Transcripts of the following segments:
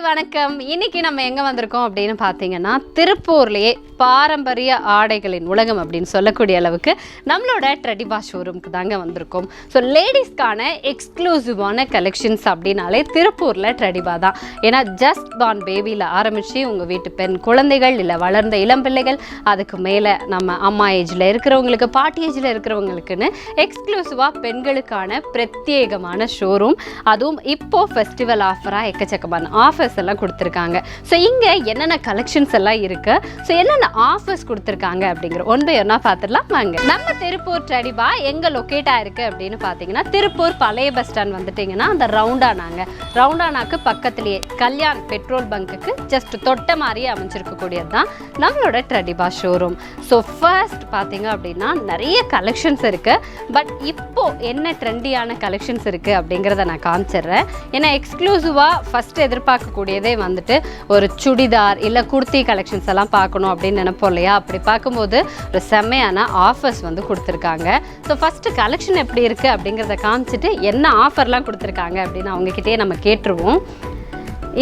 Hi வணக்கம். இன்னைக்கு நம்ம எங்கே வந்திருக்கோம் அப்படின்னு பார்த்தீங்கன்னா திருப்பூர்லேயே பாரம்பரிய ஆடைகளின் உலகம் அப்படின்னு சொல்லக்கூடிய அளவுக்கு நம்மளோட ட்ரெடிபா ஷோரூம்க்கு தாங்க வந்திருக்கோம். ஸோ லேடிஸ்க்கான எக்ஸ்க்ளூசிவான கலெக்ஷன்ஸ் அப்படின்னாலே திருப்பூரில் ட்ரெடிபா தான். ஏன்னா ஜஸ்ட் பார்ன் பேபியில் ஆரம்பித்து உங்கள் வீட்டு பெண் குழந்தைகள் இல்லை வளர்ந்த இளம் பிள்ளைகள் அதுக்கு மேலே நம்ம அம்மா ஏஜில் இருக்கிறவங்களுக்கு பாட்டி ஏஜில் இருக்கிறவங்களுக்குன்னு எக்ஸ்க்ளூசிவாக பெண்களுக்கான பிரத்யேகமான ஷோரூம் அதுவும் இப்போ ஃபெஸ்டிவல் ஆஃபராக எக்கச்சக்கமான ஆஃபர் ஆஃபர்ஸ் எல்லாம் கொடுத்துருக்காங்க. ஸோ இங்கே என்னென்ன கலெக்ஷன்ஸ் எல்லாம் இருக்கு? ஸோ என்னென்ன ஆஃபர்ஸ் கொடுத்துருக்காங்க அப்படிங்கிற ஒன் பை ஒன்னாக பார்த்துடலாம் வாங்க. நம்ம திருப்பூர் ட்ரெடிபா எங்கே லொக்கேட்டாக இருக்குது அப்படின்னு பார்த்தீங்கன்னா திருப்பூர் பழைய பஸ் ஸ்டாண்ட் வந்துட்டிங்கன்னா அந்த ரவுண்டானாங்க ரவுண்டானாக்கு பக்கத்துலேயே கல்யாண் பெட்ரோல் பங்க்குக்கு ஜஸ்ட் தொட்ட மாதிரியே அமைஞ்சிருக்கக்கூடியது தான் நம்மளோட ட்ரெடிபா ஷோரூம் ஸோ ஃபர்ஸ்ட் பார்த்தீங்க அப்படின்னா நிறைய கலெக்ஷன்ஸ் இருக்கு. பட் இப்போ என்ன ட்ரெண்டியான கலெக்ஷன்ஸ் இருக்கு அப்படிங்கிறத நான் காமிச்சிடுறேன். ஏன்னா எக்ஸ்க்ளூசிவாக ஃபர்ஸ்ட் எதிர்பார்க்கக்கூடியதே வந்துட்டு ஒரு சுடிதார் இல்லை குர்த்தி கலெக்ஷன்ஸ் எல்லாம் பார்க்கணும் அப்படின்னு நினைப்போம் இல்லையா? அப்படி பார்க்கும்போது ஒரு செம்மையான ஆஃபர்ஸ் வந்து கொடுத்துருக்காங்க. ஸோ ஃபஸ்ட்டு கலெக்ஷன் எப்படி இருக்குது அப்படிங்கிறத காமிச்சிட்டு என்ன ஆஃபர்லாம் கொடுத்துருக்காங்க அப்படின்னு அவங்கக்கிட்டே நம்ம கேட்டுருவோம்.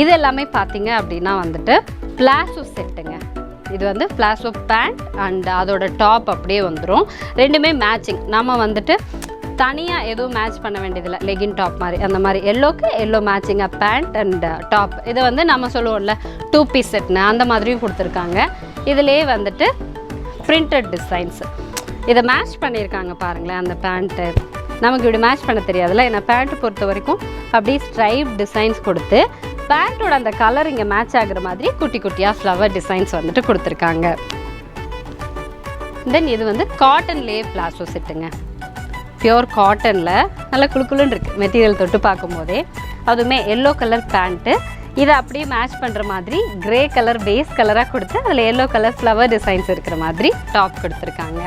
இது எல்லாமே பார்த்தீங்க அப்படின்னா வந்துட்டு பிளாசோ செட்டுங்க இது வந்து பிளாசோ பேண்ட் அண்ட் அதோட டாப் அப்படியே வந்துடும் ரெண்டுமே மேட்சிங் நம்ம வந்துட்டு தனியாக எதுவும் மேட்ச் பண்ண வேண்டியதில்லை. லெகின் டாப் மாதிரி. அந்த மாதிரி எல்லோக்கு எல்லோ மேட்சிங்காக பேண்ட் அண்ட் டாப் இதை வந்து நம்ம சொல்லுவோம்ல டூ பீஸ் செட்னு அந்த மாதிரியும் கொடுத்துருக்காங்க. இதுலேயே வந்துட்டு பிரிண்டட் டிசைன்ஸ் இதை மேட்ச் பண்ணியிருக்காங்க பாருங்களேன் அந்த பேண்ட்டு நமக்கு இப்படி மேட்ச் பண்ண தெரியாதுல்ல. ஏன்னா பேண்ட்டு பொறுத்த வரைக்கும் அப்படியே ஸ்ட்ரைப் டிசைன்ஸ் கொடுத்து பேண்ட்டோட அந்த கலர் இங்கே மேட்ச் ஆகுற மாதிரி குட்டி குட்டியாக ஃப்ளவர் டிசைன்ஸ் வந்துட்டு கொடுத்துருக்காங்க. தென் இது வந்து காட்டன்லேயே பிளாசோ செட்டுங்க பியோர் காட்டனில் நல்லா குழுக்குழுன்னு இருக்குது மெட்டீரியல் தொட்டு பார்க்கும்போதே. அதுவுமே எல்லோ கலர் பேண்ட்டு இதை அப்படியே மேட்ச் பண்ணுற மாதிரி கிரே கலர் பேஸ் கலராக கொடுத்து அதில் எல்லோ கலர் ஃப்ளவர் டிசைன்ஸ் இருக்கிற மாதிரி டாப் கொடுத்துருக்காங்க.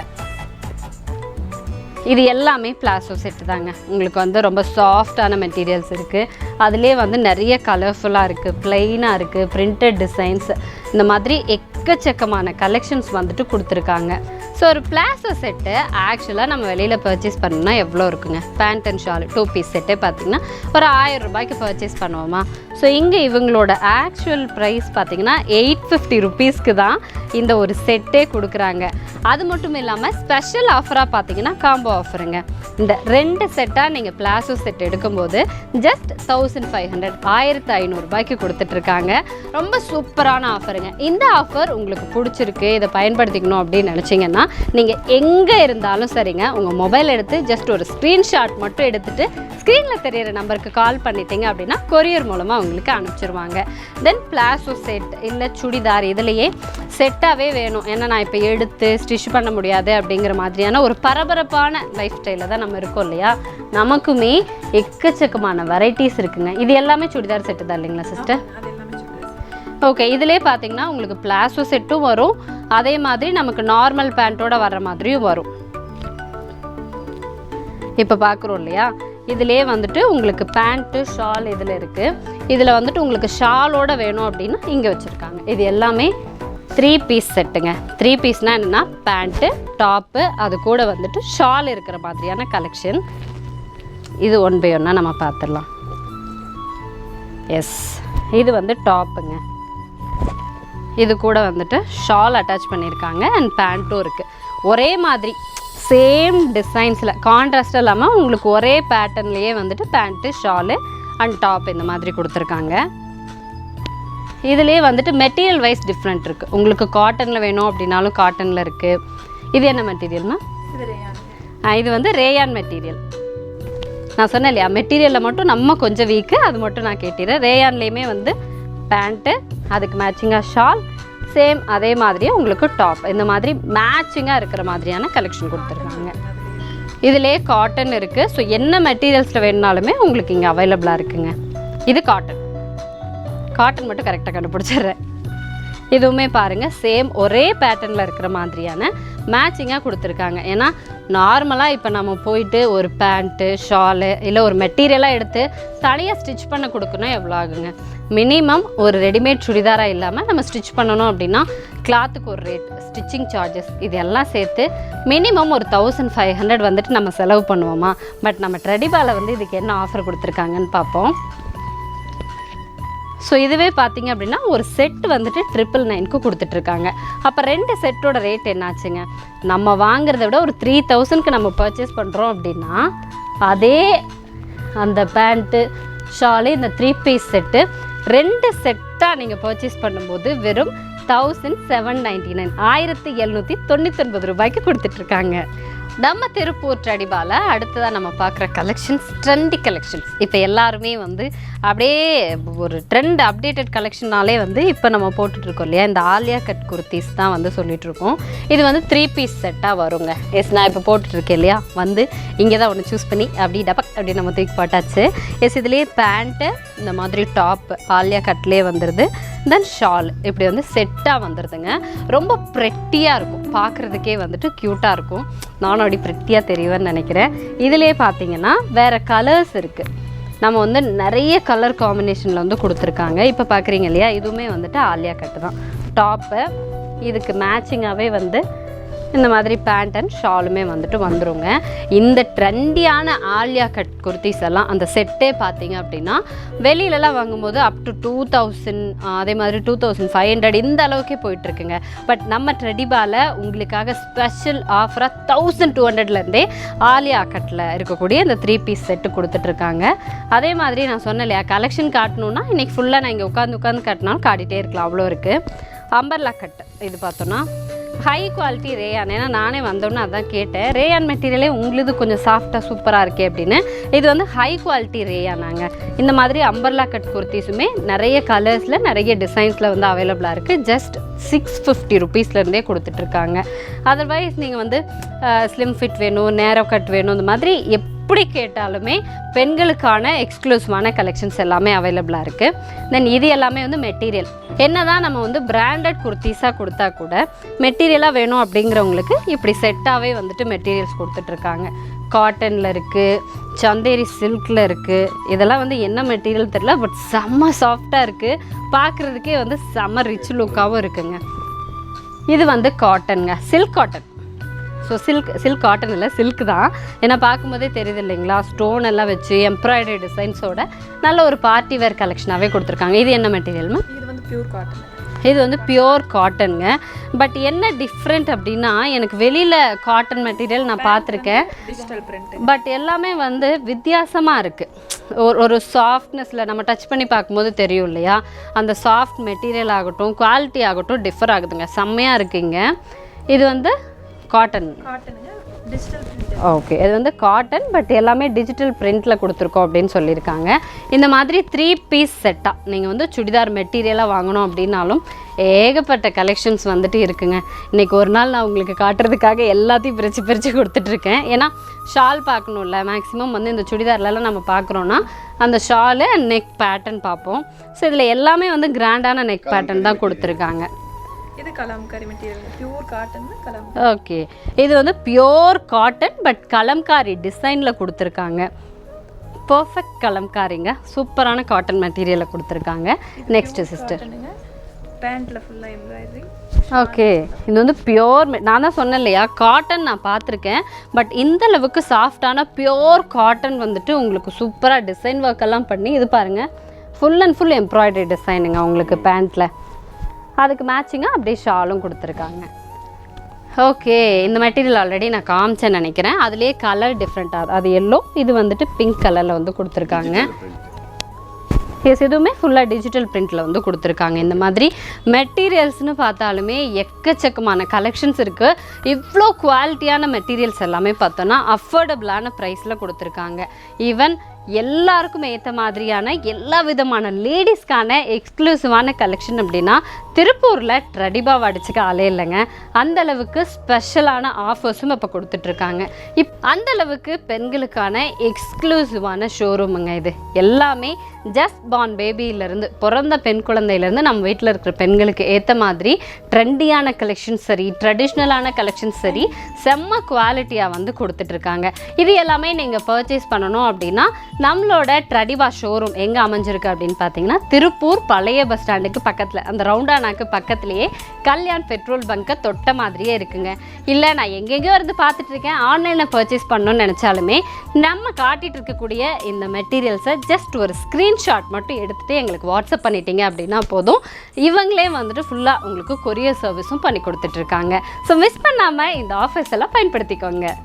இது எல்லாமே பிளாசோ செட்டு தாங்க. உங்களுக்கு வந்து ரொம்ப சாஃப்டான மெட்டீரியல்ஸ் இருக்குது அதுலேயே வந்து நிறைய கலர்ஃபுல்லாக இருக்குது ப்ளைனாக இருக்குது பிரிண்டட் டிசைன்ஸ் இந்த மாதிரி எக்கச்சக்கமான கலெக்ஷன்ஸ் வந்துட்டு கொடுத்துருக்காங்க. ஸோ ஒரு பிளாசோ செட்டு ஆக்சுவலாக நம்ம வெளியில் பர்ச்சேஸ் பண்ணோம்னா எவ்வளோ இருக்குங்க? Pant and shawl two piece செட்டே பார்த்தீங்கன்னா ஒரு ஆயிரம் ரூபாய்க்கு பர்ச்சேஸ் பண்ணுவோமா? ஸோ இங்கே இவங்களோட ஆக்சுவல் ப்ரைஸ் பார்த்தீங்கன்னா எயிட் ஃபிஃப்டி ருபீஸ்க்கு தான் இந்த ஒரு செட்டே கொடுக்குறாங்க. அது மட்டும் இல்லாமல் ஸ்பெஷல் ஆஃபராக பார்த்தீங்கன்னா காம்போ ஆஃபருங்க இந்த ரெண்டு செட்டாக நீங்கள் பிளாசோ செட் எடுக்கும்போது ஜஸ்ட் தௌசண்ட் ஃபைவ் ஹண்ட்ரட் ஆயிரத்து ஐநூறுரூபாய்க்கு கொடுத்துட்ருக்காங்க. ரொம்ப சூப்பரான ஆஃபருங்க இந்த ஆஃபர் உங்களுக்கு பிடிச்சிருக்கு இதை பயன்படுத்திக்கணும் அப்படின்னு நினச்சிங்கன்னா நீங்கள் எங்கே இருந்தாலும் சரிங்க உங்கள் மொபைல் எடுத்து ஜஸ்ட் ஒரு ஸ்க்ரீன்ஷாட் மட்டும் எடுத்துகிட்டு ஸ்க்ரீனில் தெரியிற நம்பருக்கு கால் பண்ணிட்டீங்க அப்படின்னா கொரியர் மூலமாக உங்களுக்கு அனுப்பிச்சிருவாங்க. தென் பிளாசோ செட் இல்லை சுடிதார் இதுலேயே செட்டாகவே வேணும். ஏன்னா நான் இப்போ எடுத்து ஸ்டிச் பண்ண முடியாது அப்படிங்கிற மாதிரியான ஒரு பரபரப்பான லைஃப் ஸ்டைலில் தான் நம்ம இருக்கோம் இல்லையா? நமக்குமே எக்கச்சக்கமான வெரைட்டிஸ் இருக்குங்க. இது எல்லாமே சுடிதார் செட்டு தான் இல்லைங்களா சிஸ்டர் ஓகே இதிலே பார்த்தீங்கன்னா உங்களுக்கு பிளாசோ செட்டும் வரும். அதே மாதிரி நமக்கு நார்மல் பேண்ட்டோட வர்ற மாதிரியும் வரும். இப்போ பார்க்குறோம் இல்லையா? இதிலே வந்துட்டு உங்களுக்கு பேண்ட்டு ஷால் இதில் இருக்குது இதில் வந்துட்டு உங்களுக்கு ஷாலோட வேணும் அப்படின்னா இங்கே வச்சுருக்காங்க. இது எல்லாமே த்ரீ பீஸ் செட்டுங்க த்ரீ பீஸ்னால் என்னென்னா பேண்ட்டு டாப்பு அது கூட வந்துட்டு ஷால் இருக்கிற மாதிரியான கலெக்ஷன் இது ஒன் பை ஒன்னாக நம்ம பார்த்துடலாம் எஸ் இது வந்து டாப்புங்க இது கூட வந்துட்டு ஷால் அட்டாச் பண்ணியிருக்காங்க அண்ட் பேண்ட்டும் இருக்குது ஒரே மாதிரி சேம் டிசைன்ஸில் கான்ட்ராஸ்ட் இல்லாமல் உங்களுக்கு ஒரே பேட்டர்ன்லேயே வந்துட்டு பேண்ட்டு ஷாலு அண்ட் டாப் இந்த மாதிரி கொடுத்துருக்காங்க. இதுலேயே வந்துட்டு மெட்டீரியல் வைஸ் டிஃப்ரெண்ட் இருக்குது உங்களுக்கு காட்டனில் வேணும் அப்படின்னாலும் காட்டனில் இருக்குது இது என்ன மெட்டீரியல்னா இது வந்து ரேயான் மெட்டீரியல் நான் சொன்னேன் இல்லையா மெட்டீரியலில் மட்டும் நம்ம கொஞ்சம் வீக்கு அது மட்டும் நான் கேட்டிடுறேன் ரேயான்லேயுமே வந்து பேண்ட்டு அதுக்கு மேட்சிங்காக ஷால் சேம் அதே மாதிரியே உங்களுக்கு டாப் இந்த மாதிரி மேட்சிங்காக இருக்கிற மாதிரியான கலெக்ஷன் கொடுத்துருக்காங்க. இதிலே காட்டன் இருக்குது ஸோ என்ன மெட்டீரியல்ஸில் வேணுனாலுமே உங்களுக்கு இங்கே அவைலபிளாக இருக்குங்க. இது காட்டன் காட்டன் மட்டும் கரெக்டாக கண்டுபிடிச்சிடுறேன். இதுவுமே பாருங்கள் சேம் ஒரே பேட்டர்னில் இருக்கிற மாதிரியான மேட்சிங்காக கொடுத்துருக்காங்க. ஏன்னா நார்மலாக இப்போ நம்ம போயிட்டு ஒரு பேண்ட்டு ஷாலு இல்லை ஒரு மெட்டீரியலாக எடுத்து தலையை ஸ்டிச் பண்ண கொடுக்கணும் எவ்வளோ ஆகுங்க? மினிமம் ஒரு ரெடிமேட் சுடிதாராக இல்லாமல் நம்ம ஸ்டிச் பண்ணணும் அப்படின்னா கிளாத்துக்கு ஒரு ரேட் ஸ்டிச்சிங் சார்ஜஸ் இது எல்லாம் சேர்த்து மினிமம் ஒரு தௌசண்ட் ஃபைவ் ஹண்ட்ரட் வந்துட்டு நம்ம செலவு பண்ணுவோமா? பட் நம்ம ட்ரெடிபாவில் வந்து இதுக்கு என்ன ஆஃபர் கொடுத்துருக்காங்கன்னு பார்ப்போம். ஸோ இதுவே பார்த்தீங்க அப்படின்னா ஒரு செட் வந்துட்டு ட்ரிபிள் நைனுக்கு கொடுத்துட்ருக்காங்க அப்போ ரெண்டு செட்டோட ரேட் என்னாச்சுங்க? நம்ம வாங்குறத விட ஒரு த்ரீ தௌசண்ட்க்கு நம்ம பர்ச்சேஸ் பண்ணுறோம் அப்படின்னா அதே அந்த பேண்ட்டு ஷாலு இந்த த்ரீ பீஸ் செட்டு ரெண்டு செட்டாக நீங்கள் பர்ச்சேஸ் பண்ணும்போது வெறும் தௌசண்ட் செவன் நைன்டி நைன் ஆயிரத்தி எழுநூற்றி தொண்ணூத்தொன்பது ரூபாய்க்கு கொடுத்துட்ருக்காங்க. நம்ம திருப்பூர் ட்ரெடிபால அடுத்ததாக நம்ம பார்க்குற கலெக்ஷன்ஸ் ட்ரெண்டி கலெக்ஷன்ஸ் இப்போ எல்லாருமே வந்து அப்படியே ஒரு ட்ரெண்ட் அப்டேட்டட் கலெக்ஷன்னாலே வந்து இப்போ நம்ம போட்டுட்ருக்கோம் இல்லையா? இந்த ஆலியா கட் குர்த்திஸ் தான் வந்து சொல்லிகிட்ருக்கோம் இது வந்து த்ரீ பீஸ் செட்டாக வருங்க. எஸ் நான் இப்போ போட்டுட்ருக்கேன் இல்லையா? வந்து இங்கே தான் ஒன்று சூஸ் பண்ணி அப்படி டபக் அப்படி நம்ம தூக்கி போட்டாச்சு. எஸ் இதுலேயே பேண்ட்டு இந்த மாதிரி டாப் ஆலியா கட்லேயே வந்துடுது தென் ஷால் இப்படி வந்து செட்டாக வந்துடுதுங்க ரொம்ப ப்ரெட்டியாக இருக்கும். பார்க்குறதுக்கே வந்துட்டு க்யூட்டாக இருக்கும். நானும் அப்படி ப்ரெட்டியாக தெரியுவேன்னு நினைக்கிறேன். இதுலேயே பார்த்தீங்கன்னா வேறு கலர்ஸ் இருக்குது நம்ம வந்து நிறைய கலர் காம்பினேஷனில் வந்து கொடுத்துருக்காங்க. இப்போ பார்க்குறீங்க இல்லையா? இதுவுமே வந்துட்டு ஆலியா கட்டு தான். டாப்பு இதுக்கு மேட்சிங்காகவே வந்து இந்த மாதிரி பேண்ட் அண்ட் ஷாலுமே வந்துட்டு வந்துருங்க. இந்த ட்ரெண்டியான ஆலியா கட் குர்த்திஸ் எல்லாம் அந்த செட்டே பார்த்தீங்க அப்படின்னா வெளியிலலாம் வாங்கும்போது அப் டு டூ தௌசண்ட் அதே மாதிரி டூ தௌசண்ட் ஃபைவ் ஹண்ட்ரட் இந்த அளவுக்கே போயிட்டுருக்குங்க. பட் நம்ம ட்ரெடிபால உங்களுக்காக ஸ்பெஷல் ஆஃபராக தௌசண்ட் டூ ஹண்ட்ரட்லேருந்தே ஆலியா கட்டில் இருக்கக்கூடிய இந்த த்ரீ பீஸ் செட்டு கொடுத்துட்ருக்காங்க அதே மாதிரி நான் சொன்னேன் இல்லையா கலெக்ஷன் காட்டணுன்னா இன்றைக்கி ஃபுல்லாக நான் இங்கே உட்காந்து உட்காந்து காட்டினாலும் காட்டிகிட்டே இருக்கலாம். அவ்வளோ இருக்குது அம்பர்லா கட் இது பார்த்தோன்னா ஹை குவாலிட்டி ரேயான் ஏன்னா நானே வந்தோன்னு அதான் கேட்டேன். ரேயான் மெட்டீரியலே உங்களுது கொஞ்சம் சாஃப்டாக சூப்பராக இருக்கே அப்படின்னு. இது வந்து ஹை குவாலிட்டி ரேயானாங்க இந்த மாதிரி அம்பர்லா கட் குர்த்திஸுமே நிறைய கலர்ஸில் நிறைய டிசைன்ஸில் வந்து அவைலபிளாக இருக்குது ஜஸ்ட் சிக்ஸ் ஃபிஃப்டி ருபீஸ்லேருந்தே கொடுத்துட்ருக்காங்க அதர்வைஸ் நீங்கள் வந்து ஸ்லிம் ஃபிட் வேணும் நேரோ கட் வேணும் இந்த மாதிரி எப் எப்படி கேட்டாலுமே பெண்களுக்கான எக்ஸ்க்ளூசிவான கலெக்ஷன்ஸ் எல்லாமே அவைலபிளாக இருக்குது தென் இது எல்லாமே வந்து மெட்டீரியல் என்ன தான் நம்ம வந்து பிராண்டட் குர்த்திஸாக கொடுத்தா கூட மெட்டீரியலாக வேணும் அப்படிங்கிறவங்களுக்கு இப்படி செட்டாகவே வந்துட்டு மெட்டீரியல்ஸ் கொடுத்துட்ருக்காங்க காட்டனில் இருக்குது சந்தேரி சில்கில் இருக்குது இதெல்லாம் வந்து என்ன மெட்டீரியல் தெரில பட் செம்ம சாஃப்டாக இருக்குது பார்க்குறதுக்கே வந்து செம்ம ரிச் லுக்காகவும் இருக்குங்க. இது வந்து காட்டனுங்க silk cotton so silk silk cotton இல்லை சில்க் தான். ஏன்னா பார்க்கும்போதே தெரியுது இல்லைங்களா? ஸ்டோன் எல்லாம் வச்சு எம்ப்ராய்டரி டிசைன்ஸோட நல்ல ஒரு பார்ட்டி வேர் கலெக்ஷனாகவே கொடுத்துருக்காங்க. இது என்ன மெட்டீரியல் மேம் இது வந்து பியூர் காட்டன் இது வந்து பியோர் காட்டனுங்க பட் என்ன டிஃப்ரெண்ட் அப்படின்னா எனக்கு வெளியில் காட்டன் மெட்டீரியல் நான் பார்த்துருக்கேன். டிஜிட்டல் பிரிண்ட் பட் எல்லாமே வந்து வித்தியாசமாக இருக்குது ஒரு ஒரு சாஃப்ட்னஸில் நம்ம டச் பண்ணி பார்க்கும்போது தெரியும் இல்லையா? அந்த சாஃப்ட் மெட்டீரியல் ஆகட்டும் குவாலிட்டி ஆகட்டும் டிஃபர் ஆகுதுங்க. செம்மையாக இருக்குங்க இது வந்து காட்டன் ஓகே இது வந்து காட்டன் பட் எல்லாமே டிஜிட்டல் பிரிண்டில் கொடுத்துருக்கோம் அப்படின்னு சொல்லியிருக்காங்க. இந்த மாதிரி த்ரீ பீஸ் செட்டாக நீங்கள் வந்து சுடிதார் மெட்டீரியலாக வாங்கணும் அப்படின்னாலும் ஏகப்பட்ட கலெக்ஷன்ஸ் வந்துட்டு இருக்குங்க. இன்றைக்கி ஒரு நாள் நான் உங்களுக்கு காட்டுறதுக்காக எல்லாத்தையும் பிரித்து பிரித்து கொடுத்துட்ருக்கேன். ஏன்னா ஷால் பார்க்கணும்ல மேக்ஸிமம் வந்து இந்த சுடிதார்லலாம் நம்ம பார்க்குறோன்னா அந்த ஷாலு நெக் பேட்டர்ன் பார்ப்போம். ஸோ இதில் எல்லாமே வந்து கிராண்டான நெக் பேட்டர்ன் தான் கொடுத்துருக்காங்க. இது kalamkari material pure cotton kalam okay இது வந்து பியோர் காட்டன் பட் கலம்காரி டிசைனில் கொடுத்துருக்காங்க. பர்ஃபெக்ட் கலம்காரிங்க. சூப்பரான காட்டன் மெட்டீரியலை கொடுத்துருக்காங்க. நெக்ஸ்ட் சிஸ்டர் காட்டனுங்க பேண்ட்ல ஃபுல்லா எம்ப்ராய்டரி ஓகே இது வந்து பியோர் நான் தான் சொன்னேன் இல்லையா? காட்டன் நான் பார்த்துருக்கேன். பட் இந்த அளவுக்கு சாஃப்டான பியோர் காட்டன் வந்துட்டு உங்களுக்கு சூப்பராக டிசைன் ஒர்க் எல்லாம் பண்ணி இது பாருங்கள் ஃபுல் அண்ட் ஃபுல் எம்ப்ராய்டரி டிசைனுங்க உங்களுக்கு பேண்ட்டில் அதுக்கு மேட்சிங்காக அப்படியே ஷாலும் கொடுத்துருக்காங்க. ஓகே இந்த மெட்டீரியல் ஆல்ரெடி நான் காமிச்சேன்னு நினைக்கிறேன். அதுலேயே கலர் டிஃப்ரெண்ட்டாக அது எல்லோ இது வந்துட்டு பிங்க் கலரில் வந்து கொடுத்துருக்காங்க. எஸ் இதுவுமே ஃபுல்லாக டிஜிட்டல் பிரிண்டில் வந்து கொடுத்துருக்காங்க. இந்த மாதிரி மெட்டீரியல்ஸ்னு பார்த்தாலுமே எக்கச்சக்கமான கலெக்ஷன்ஸ் இருக்குது இவ்வளோ குவாலிட்டியான மெட்டீரியல்ஸ் எல்லாமே பார்த்தோன்னா அஃபோர்டபுளான ப்ரைஸில் கொடுத்துருக்காங்க. ஈவன் எல்லாருக்கும் ஏற்ற மாதிரியான எல்லா விதமான லேடிஸ்க்கான எக்ஸ்க்ளூசிவான கலெக்ஷன் அப்படின்னா திருப்பூரில் ட்ரெடிபா அடிச்சுக்க ஆளே இல்லைங்க. அந்தளவுக்கு ஸ்பெஷலான ஆஃபர்ஸும் இப்போ கொடுத்துட்ருக்காங்க. இப் அந்த அளவுக்கு பெண்களுக்கான எக்ஸ்க்ளூசிவான ஷோரூமுங்க இது. எல்லாமே ஜஸ்ட் பார்ன் பேபியிலேருந்து பிறந்த பெண் குழந்தையிலேருந்து நம்ம வீட்டில் இருக்கிற பெண்களுக்கு ஏற்ற மாதிரி ட்ரெண்டியான கலெக்ஷன்ஸ் சரி ட்ரெடிஷ்னலான கலெக்ஷன்ஸ் சரி செம்ம குவாலிட்டியாக வந்து கொடுத்துட்ருக்காங்க. இது எல்லாமே நீங்கள் பர்ச்சேஸ் பண்ணணும் அப்படின்னா நம்மளோட ட்ரெடிவா ஷோரூம் எங்கே அமைஞ்சிருக்கு அப்படின்னு பார்த்தீங்கன்னா திருப்பூர் பழைய பஸ் ஸ்டாண்டுக்கு பக்கத்தில் அந்த ரவுண்டானாக்கு பக்கத்துலேயே கல்யாண் பெட்ரோல் பங்க்கை தொட்ட மாதிரியே இருக்குங்க. இல்லை நான் எங்கெங்கேயோ இருந்து பார்த்துட்டு இருக்கேன். ஆன்லைனில் பர்ச்சேஸ் பண்ணணும்னு நினச்சாலுமே நம்ம காட்டிகிட்டு இருக்கக்கூடிய இந்த மெட்டீரியல்ஸை ஜஸ்ட் ஒரு ஸ்க்ரீன்ஷாட் மட்டும் எடுத்துகிட்டு எங்களுக்கு வாட்ஸ்அப் பண்ணிட்டீங்க அப்படின்னா போதும். இவங்களே வந்துட்டு ஃபுல்லாக உங்களுக்கு கொரியர் சர்வீஸும் பண்ணி கொடுத்துட்ருக்காங்க ஸோ மிஸ் பண்ணாமல் இந்த ஆஃபர்ஸ் எல்லாம் பயன்படுத்திக்கோங்க.